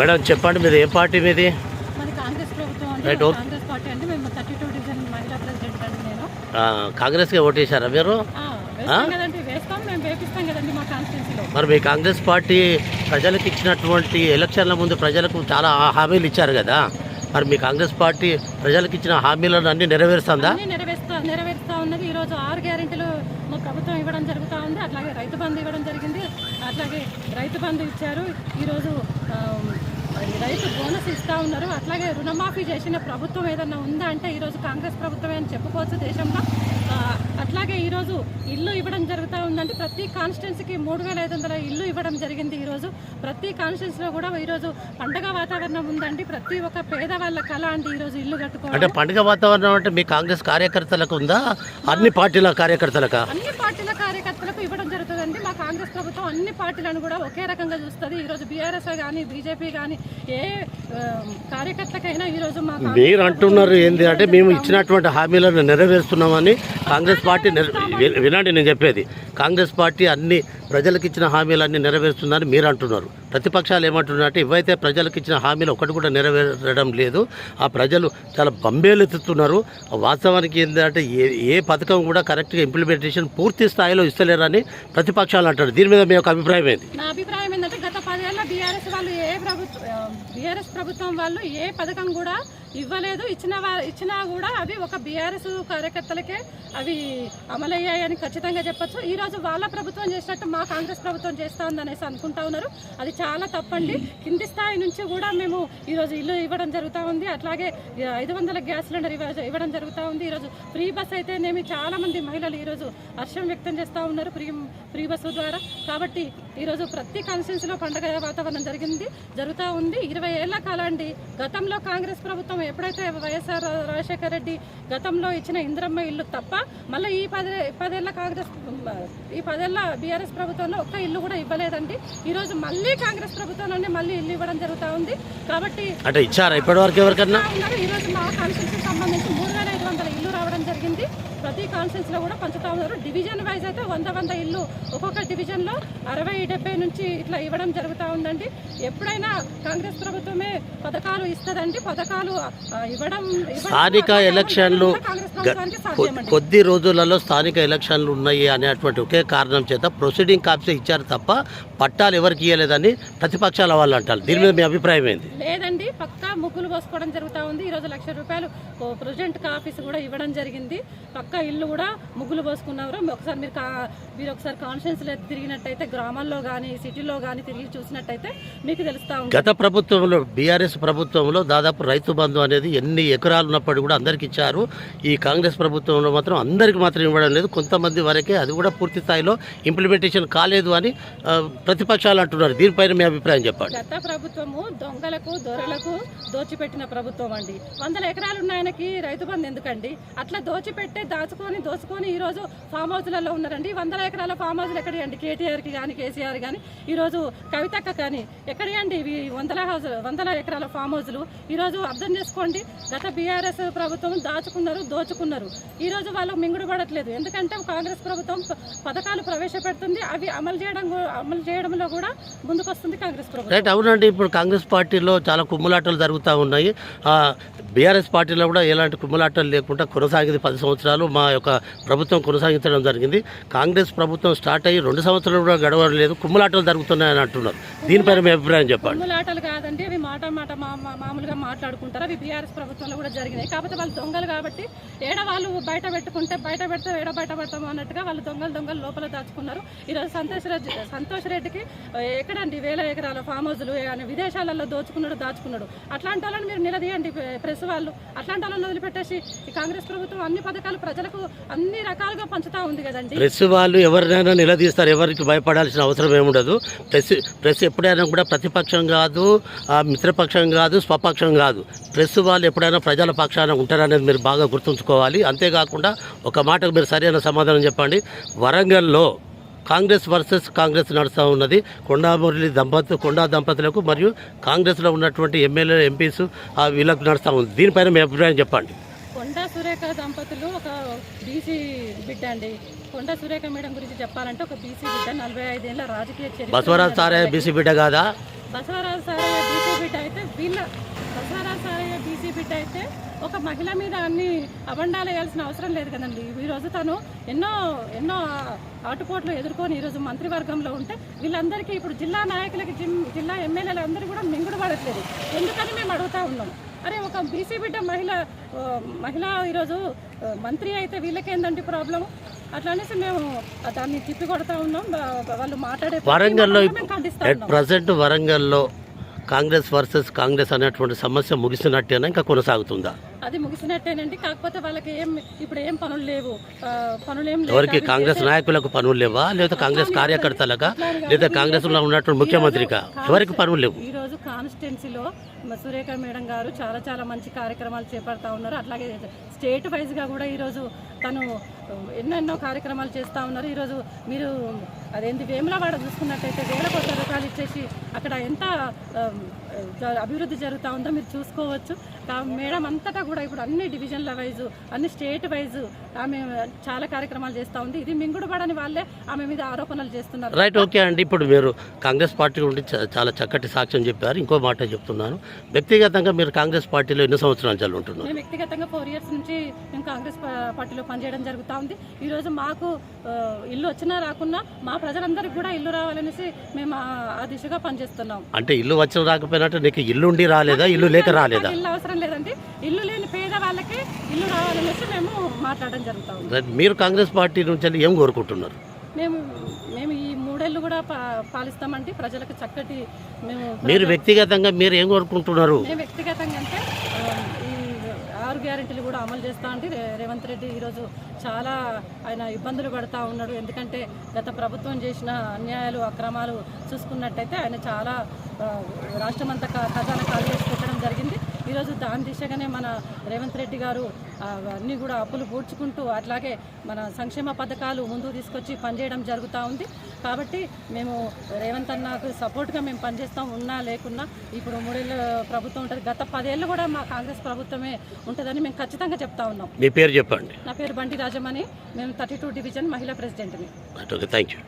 Madam చెప్పండి మీది ఏ party మీది? మరి కాంగ్రెస్కే ఓటేశారా మీరు? మరి మీ కాంగ్రెస్ పార్టీ ప్రజలకు ఇచ్చినటువంటి ఎలక్షన్ల ముందు ప్రజలకు చాలా హామీలు ఇచ్చారు కదా? మరి మీ కాంగ్రెస్ పార్టీ ప్రజలకు ఇచ్చిన హామీలను అన్ని నెరవేరుస్తుందా? నెరవేరుస్తా నెరవేరుస్తా ఉన్నది. ఈ రోజు ఆరు గ్యారెంటీలు మా ప్రభుత్వం ఇవ్వడం జరుగుతూ ఉంది. అట్లాగే రైతు బంధు ఇవ్వడం జరిగింది. అట్లాగే రైతు బంధు ఇచ్చారు. ఈరోజు రైతు బోనస్ ఇస్తా ఉన్నారు. అట్లాగే రుణమాఫీ చేసిన ప్రభుత్వం ఏదన్నా ఉందా అంటే ఈరోజు కాంగ్రెస్ ప్రభుత్వమే అని చెప్పుకోవచ్చు దేశంలో. అట్లాగే ఈరోజు ఇల్లు ఇవ్వడం జరుగుతూ ఉందంటే ప్రతి కాన్స్టిట్యున్సీకి మూడు వేల ఐదు వందల ఇల్లు ఇవ్వడం జరిగింది ఈరోజు. ప్రతి కాన్స్టిట్యున్సీలో కూడా ఈరోజు పండగ వాతావరణం ఉందండి. ప్రతి ఒక్క పేదవాళ్ళ కళ అండి ఈరోజు ఇల్లు కట్టుకోవడం. అంటే పండుగ వాతావరణం అంటే మీ కాంగ్రెస్ కార్యకర్తలకు ఉందా? అన్ని పార్టీల కార్యకర్తలకా? అన్ని పార్టీల కార్యకర్తలకు ఇవ్వడం జరుగుతుందండి మా కాంగ్రెస్ ప్రభుత్వం అన్ని పార్టీలను కూడా ఒకే రకంగా చూస్తుంది. ఈరోజు బీఆర్ఎస్ కానీ బీజేపీ కానీ ఏ కార్యకర్తకైనా ఈరోజు మీరు అంటున్నారు ఏంటి అంటే మేము ఇచ్చినటువంటి హామీలను నెరవేరుస్తున్నామని కాంగ్రెస్ పార్టీ వినండి నేను చెప్పేది. కాంగ్రెస్ పార్టీ అన్ని ప్రజలకు ఇచ్చిన హామీలన్నీ నెరవేరుస్తుందని మీరు అంటున్నారు. ప్రతిపక్షాలు ఏమంటున్నారంటే ఇవైతే ప్రజలకు ఇచ్చిన హామీలు ఒకటి కూడా నెరవేరడం లేదు. ఆ ప్రజలు చాలా బంబేలెత్తుతున్నారు. వాస్తవానికి ఏంటంటే ఏ ఏ పథకం కూడా కరెక్ట్గా ఇంప్లిమెంటేషన్ పూర్తి స్థాయిలో ఇస్తలేరని ప్రతిపక్షాలు అంటారు. దీని మీద మీ యొక్క అభిప్రాయం ఏంటి నా అభిప్రాయం ఏంటంటే గత పదేళ్ళ బీఆర్ఎస్ వాళ్ళు ఏ ప్రభుత్వం బీఆర్ఎస్ ప్రభుత్వం వాళ్ళు ఏ పథకం కూడా ఇవ్వలేదు. ఇచ్చిన ఇచ్చినా కూడా అవి ఒక బీఆర్ఎస్ కార్యకర్తలకే అవి అమలయ్యాయని ఖచ్చితంగా చెప్పచ్చు. ఈరోజు వాళ్ళ ప్రభుత్వం చేసినట్టు మా కాంగ్రెస్ ప్రభుత్వం చేస్తా ఉందనేసి అనుకుంటా ఉన్నారు. అది చాలా తప్పండి. కింది స్థాయి నుంచి కూడా మేము ఈరోజు ఇల్లు ఇవ్వడం జరుగుతూ ఉంది. అట్లాగే ఐదు వందల గ్యాస్ సిలిండర్ ఇవ్వడం జరుగుతూ ఉంది. ఈరోజు ఫ్రీ బస్ అయితేనేమి చాలామంది మహిళలు ఈరోజు హర్షం వ్యక్తం చేస్తూ ఉన్నారు. ఫ్రీ ఫ్రీ బస్సు ద్వారా. కాబట్టి ఈరోజు ప్రతి కాన్స్టిట్యున్సీలో పండగ వాతావరణం జరిగింది జరుగుతూ ఉంది. ఇరవై ఏళ్ళ కాలం అండి గతంలో కాంగ్రెస్ ప్రభుత్వం ఎప్పుడైతే వైఎస్ఆర్ రాజశేఖర రెడ్డి గతంలో ఇచ్చిన ఇందిరమ్మ ఇల్లు తప్ప మళ్ళీ ఈ పది పదేళ్ళ కాంగ్రెస్ ఈ పదేళ్ళ బీఆర్ఎస్ ప్రభుత్వంలో ఒక్క ఇల్లు కూడా ఇవ్వలేదండి. ఈరోజు మళ్ళీ కాంగ్రెస్ ప్రభుత్వంలోనే మళ్ళీ ఇల్లు ఇవ్వడం జరుగుతూ ఉంది. కాబట్టి అంటే ఇచ్చారా ఇప్పటివరకు ఎవరికన్నా? ఈరోజు మా కాన్స్టిట్యూన్సీకి సంబంధించి మూడు వేల ఐదు వందల ఇల్లు రావడం జరిగింది ప్రతి కాన్స్టిట్యూన్సీలో కూడా పంచుతా ఉన్నారు డివిజన్ వైజ్ అయితే వంద వంద ఇల్లు ఒక్కొక్క డివిజన్లో అరవై డెబ్బై నుంచి ఇట్లా ఇవ్వడం జరుగుతూ ఉందండి. ఎప్పుడైనా కాంగ్రెస్ ప్రభుత్వమే పథకాలు ఇస్తుందండి. పథకాలు ఇవ్వడం స్థానిక ఎలక్షన్లు కొద్ది రోజులలో స్థానిక ఎలక్షన్లు ఉన్నాయి అనేటువంటి ఒకే కారణం చేత ప్రొసీడింగ్ కాపీస్ ఇచ్చారు తప్ప పట్టాలు ఎవరికి ఇవ్వలేదని ప్రతిపక్షాల వాళ్ళు అంటారు. దీని మీద మీ అభిప్రాయం ఏంది? లేదండి. పక్కా ముగ్గులు పోసుకోవడం జరుగుతూ ఉంది. ఈరోజు లక్ష రూపాయలు ప్రెసిడెంట్ ఆఫీస్ కూడా ఇవ్వడం జరిగింది. పక్కా ఇల్లు కూడా ముగ్గులు పోసుకున్నారు. ఒకసారి మీరు మీరు ఒకసారి కాన్ఫరెన్స్లో తిరిగినట్టయితే గ్రామాల్లో కానీ సిటీలో కానీ తిరిగి చూసినట్టయితే మీకు తెలుస్తూ గత ప్రభుత్వంలో బీఆర్ఎస్ ప్రభుత్వంలో దాదాపు రైతు బంధు అనేది ఎన్ని ఎకరాలు ఉన్నప్పటికీ కూడా అందరికి ఇచ్చారు. ఈ కాంగ్రెస్ ప్రభుత్వంలో మాత్రం అందరికి మాత్రం ఇవ్వడం లేదు. కొంతమంది వరకే అది కూడా పూర్తి స్థాయిలో ఇంప్లిమెంటేషన్ కాలేదు అని ప్రతిపక్షాలు అంటున్నారు. దీనిపైన మీ అభిప్రాయం చెప్పండి. గత ప్రభుత్వము దొంగలకు దొరలకు దోచిపెట్టిన ప్రభుత్వం అండి. వందల ఎకరాలు ఉన్న ఆయనకి రైతు బంధు ఎందుకండి? అట్లా దోచిపెట్టే దాచుకొని దోచుకొని ఈరోజు ఫామ్ హౌస్లలో ఉన్నారండి. వందల ఎకరాల ఫామ్ హౌస్లు ఎక్కడ అండి కేటీఆర్కి కానీ కేసీఆర్ కానీ ఈరోజు కవితక్క కానీ ఎక్కడి అండి ఇవి వందల హౌస్ వందల ఎకరాల ఫామ్ హౌస్లు ఈరోజు అర్థం చేసుకోండి. గత బీఆర్ఎస్ ప్రభుత్వం దాచుకున్నారు దోచుకున్నారు. ఈరోజు వాళ్ళు మింగుడుపడట్లేదు ఎందుకంటే కాంగ్రెస్ ప్రభుత్వం పథకాలు ప్రవేశపెడుతుంది. అవి అమలు చేయడం అమలు చేయడంలో కూడా ముందుకొస్తుంది కాంగ్రెస్ ప్రభుత్వం. రైట్ అవునండి. ఇప్పుడు కాంగ్రెస్ పార్టీలో చాలా కుమ్ములాటలు జరుగుతూ ఉన్నాయి. బీఆర్ఎస్ పార్టీలో కూడా ఎలాంటి కుమ్ములాటలు లేకుండా కొనసాగింది పది సంవత్సరాలు. మా యొక్క ప్రభుత్వం కొనసాగించడం జరిగింది. కాంగ్రెస్ ప్రభుత్వం స్టార్ట్ అయ్యి రెండు సంవత్సరాలు కూడా గడవలేదు కుమ్ములాటలు జరుగుతున్నాయని అంటున్నారు. దీనిపైన మీ అభిప్రాయం చెప్పండి. కుమ్ములాటలు కాదండి అవి మాట మాట మా- మామూలుగా మాట్లాడుకుంటారు. అవి బీఆర్ఎస్ ప్రభుత్వంలో కూడా జరిగినాయి. కాకపోతే వాళ్ళు దొంగలు కాబట్టి ఏడ వాళ్ళు బయట పెట్టుకుంటే బయట పెడితే ఏడ బయట పెడతాము అన్నట్టుగా వాళ్ళు దొంగలు దొంగలు లోపల దాచుకున్నారు. ఈరోజు సంతోష్ రెడ్డి సంతోష్ రెడ్డికి ఎక్కడండి? వేల ఎకరాల ఫామ్ హౌస్లు విదేశాలలో దోచుకున్నాడు దాచుకున్నాడు. అట్లాంటి వాళ్ళని మీరు నిలదీయండి ప్రెస్ వాళ్ళు. అట్లాంటి వాళ్ళని వదిలిపెట్టేసి ఈ కాంగ్రెస్ ప్రభుత్వం అన్ని పథకాలు ప్రజలకు అన్ని రకాలుగా పంచుతా ఉంది కదండి. ప్రెస్ వాళ్ళు ఎవరినైనా నిలదీస్తారు ఎవరికి భయపడాల్సిన అవసరం ఏముండదు. ప్రెస్ ప్రెస్ ఎప్పుడైనా కూడా ప్రతిపక్షం కాదు ఆ, మిత్రపక్షం కాదు స్వపక్షం కాదు. ప్రెస్ వాళ్ళు ఎప్పుడైనా ప్రజల పక్షాన ఉంటారనేది మీరు బాగా గుర్తుంచుకోవాలి. అంతేకాకుండా ఒక మాటకు మీరు సరైన సమాధానం చెప్పండి. వరంగల్లో కాంగ్రెస్ వర్సెస్ కాంగ్రెస్ నడుస్తూ ఉన్నది. కొండా మురళి దంపతు కొండా దంపతులకు మరియు కాంగ్రెస్లో ఉన్నటువంటి ఎమ్మెల్యే ఎంపీస్ వీళ్ళకు నడుస్తూ ఉంది. దీనిపైన మీ అభిప్రాయం చెప్పండి. కొండ సురేఖ దంపతులు ఒక బీసీ బిడ్డ అండి. కొండా సురేఖ మేడం గురించి చెప్పాలంటే ఒక బీసీ బిడ్డ నలభై ఐదేళ్ళ రాజకీయ చరిత్ర బసవరాజ్ సారే బీసీ బిడ్డ కాదా? బసవరాజు సారయ్య బీసీ బిడ్డ అయితే వీళ్ళ బసవరాజు సారయ్య బీసీ బిడ్డ అయితే ఒక మహిళ మీద అన్ని అబండాలు వేయాల్సిన అవసరం లేదు కదండి. ఈరోజు తను ఎన్నో ఎన్నో ఆటుపోట్లు ఎదుర్కొని ఈరోజు మంత్రివర్గంలో ఉంటే వీళ్ళందరికీ ఇప్పుడు జిల్లా నాయకులకి జిల్లా ఎమ్మెల్యేలు అందరూ కూడా మింగుడు పడట్లేదు. ఎందుకని మేము అడుగుతా ఉన్నాం? అరే ఒక బీసీ బిడ్డ మహిళ మహిళ ఈరోజు మంత్రి అయితే వీళ్ళకేందంటే ప్రాబ్లం అట్లా అనేసి మేము దాన్ని తిప్పి కొడతా ఉన్నాం వాళ్ళు మాట్లాడే వరంగల్లో. ప్రజెంట్ వరంగల్లో కాంగ్రెస్ వర్సెస్ కాంగ్రెస్ అనేటువంటి సమస్య ముగిసినట్టేనా ఇంకా కొనసాగుతుందా? అది ముగిసినట్టేనండి కాకపోతే వాళ్ళకి ఏం ఇప్పుడు ఏం పనులు లేవు. పనులు ఏం ఎవరికి? కాంగ్రెస్ నాయకులకు పనులు లేవా? లేదా కాంగ్రెస్ కార్యకర్తలకా లేదా కాంగ్రెస్లో ఉన్నటువంటి ముఖ్యమంత్రికా ఎవరికి పనులు లేవు? ఈ రోజు కాన్స్టిట్యున్సీలో సురేఖ మేడం గారు చాలా చాలా మంచి కార్యక్రమాలు చేపడతా ఉన్నారు. అట్లాగే స్టేట్ వైజ్గా కూడా ఈరోజు తను ఎన్నెన్నో కార్యక్రమాలు చేస్తూ ఉన్నారు. ఈరోజు మీరు అదేంటి వేములవాడ చూసుకున్నట్టయితే వేల కోట్ల రూపాయలు ఇచ్చేసి అక్కడ ఎంత అభివృద్ధి జరుగుతూ ఉందో మీరు చూసుకోవచ్చు. మేడం అంతటా కూడా ఇప్పుడు అన్ని డివిజన్ల వైజు అన్ని స్టేట్ వైజు ఆమె చాలా కార్యక్రమాలు చేస్తూ ఉంది. ఇది మింగుడు పడని వాళ్ళే ఆమె మీద ఆరోపణలు చేస్తున్నారు. రైట్ ఓకే అండి. ఇప్పుడు మీరు కాంగ్రెస్ పార్టీ గురించి చాలా చక్కటి సాక్ష్యం చెప్పారు. ఇంకో మాట చెప్తున్నాను. వ్యక్తిగతంగా మీరు కాంగ్రెస్ పార్టీలో ఎన్ని సంవత్సరాలు చల్లుంటున్నారు మేము వ్యక్తిగతంగా ఫోర్ ఇయర్స్ నుంచి మేము కాంగ్రెస్ పార్టీలో పనిచేయడం జరుగుతూ ఉంది. ఈరోజు మాకు ఇల్లు వచ్చినా రాకున్నా మా ప్రజలందరికీ కూడా ఇల్లు రావాలనేసి మేము ఆ- దిశగా పనిచేస్తున్నాం. అంటే ఇల్లు వచ్చిన రాకపోయినట్టు నీకు ఇల్లు ఉండి రాలేదా? ఇల్లు లేక రాలేదా? ఇల్లు అవసరం లేదండి. ఇల్లు లేని పేద వాళ్ళకి ఇల్లు రావాలనేసి మేము మాట్లాడడం జరుగుతూ మీరు కాంగ్రెస్ పార్టీ నుంచి ఏం కోరుకుంటున్నారు? మేము మేము ఈ మూడేళ్ళు కూడా పాలిస్తామండి. ప్రజలకు చక్కటి మేము మీరు వ్యక్తిగతంగా మీరు ఏం కోరుకుంటున్నారు? మేము వ్యక్తిగతంగా అంటే ఆరు గ్యారెంటీలు కూడా అమలు చేస్తా అంటే రేవంత్ రెడ్డి ఈరోజు చాలా ఆయన ఇబ్బందులు పడతా ఉన్నాడు. ఎందుకంటే గత ప్రభుత్వం చేసిన అన్యాయాలు అక్రమాలు చూసుకున్నట్టయితే ఆయన చాలా రాష్ట్రమంతా రాష్ట్రం క- ఖజానా ఖాళీ చేసి పెట్టడం జరిగింది. ఈరోజు దాని దిశగానే మన రేవంత్ రెడ్డి గారు అన్నీ కూడా అప్పులు పూడ్చుకుంటూ అట్లాగే మన సంక్షేమ పథకాలు ముందుకు తీసుకొచ్చి పనిచేయడం జరుగుతూ ఉంది. కాబట్టి మేము రేవంత్ అన్నకు సపోర్ట్గా మేము పనిచేస్తాం ఉన్నా లేకున్నా ఇప్పుడు మూడేళ్ళ ప్రభుత్వం ఉంటుంది. గత పదేళ్ళు కూడా మా కాంగ్రెస్ ప్రభుత్వమే ఉంటుందని మేము ఖచ్చితంగా చెప్తా ఉన్నాం. మీ పేరు చెప్పండి. నా పేరు బండి రాజమణి. మేము థర్టీ టూ డివిజన్ మహిళా ప్రెసిడెంట్ని. Thank you